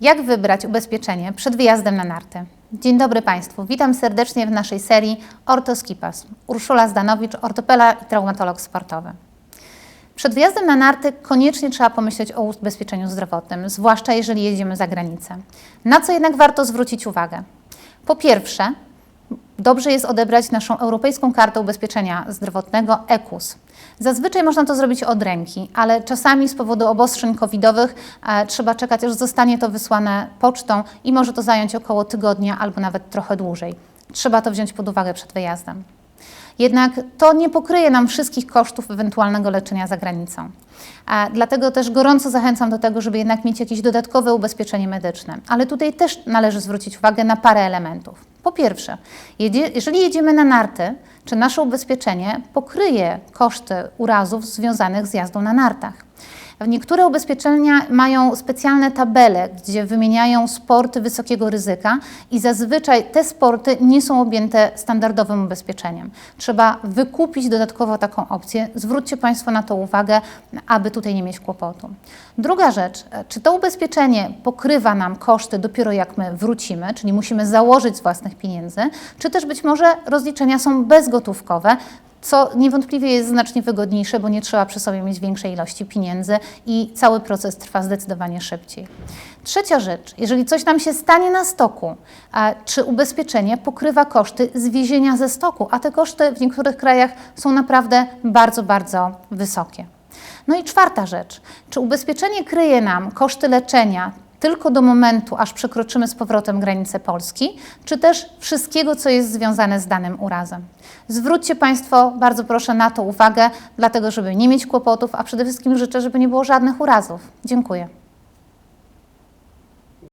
Jak wybrać ubezpieczenie przed wyjazdem na narty? Dzień dobry Państwu, witam serdecznie w naszej serii Ortoskipas. Urszula Zdanowicz, ortopela i traumatolog sportowy. Przed wyjazdem na narty koniecznie trzeba pomyśleć o ubezpieczeniu zdrowotnym, zwłaszcza jeżeli jedziemy za granicę. Na co jednak warto zwrócić uwagę? Po pierwsze, dobrze jest odebrać naszą Europejską Kartę Ubezpieczenia Zdrowotnego EKUS. Zazwyczaj można to zrobić od ręki, ale czasami z powodu obostrzeń covidowych e, trzeba czekać, aż zostanie to wysłane pocztą i może to zająć około tygodnia albo nawet trochę dłużej. Trzeba to wziąć pod uwagę przed wyjazdem. Jednak to nie pokryje nam wszystkich kosztów ewentualnego leczenia za granicą. A dlatego też gorąco zachęcam do tego, żeby jednak mieć jakieś dodatkowe ubezpieczenie medyczne. Ale tutaj też należy zwrócić uwagę na parę elementów. Po pierwsze, jeżeli jedziemy na narty, czy nasze ubezpieczenie pokryje koszty urazów związanych z jazdą na nartach? Niektóre ubezpieczenia mają specjalne tabele, gdzie wymieniają sporty wysokiego ryzyka i zazwyczaj te sporty nie są objęte standardowym ubezpieczeniem. Trzeba wykupić dodatkowo taką opcję. Zwróćcie Państwo na to uwagę, aby tutaj nie mieć kłopotu. Druga rzecz, czy to ubezpieczenie pokrywa nam koszty dopiero jak my wrócimy, czyli musimy założyć z własnych pieniędzy, czy też być może rozliczenia są bezgotówkowe, co niewątpliwie jest znacznie wygodniejsze, bo nie trzeba przy sobie mieć większej ilości pieniędzy i cały proces trwa zdecydowanie szybciej. Trzecia rzecz, jeżeli coś nam się stanie na stoku, a czy ubezpieczenie pokrywa koszty zwiezienia ze stoku, a te koszty w niektórych krajach są naprawdę bardzo, bardzo wysokie. No i czwarta rzecz, czy ubezpieczenie kryje nam koszty leczenia tylko do momentu, aż przekroczymy z powrotem granicę Polski, czy też wszystkiego, co jest związane z danym urazem. Zwróćcie Państwo, bardzo proszę, na to uwagę, dlatego żeby nie mieć kłopotów, a przede wszystkim życzę, żeby nie było żadnych urazów. Dziękuję.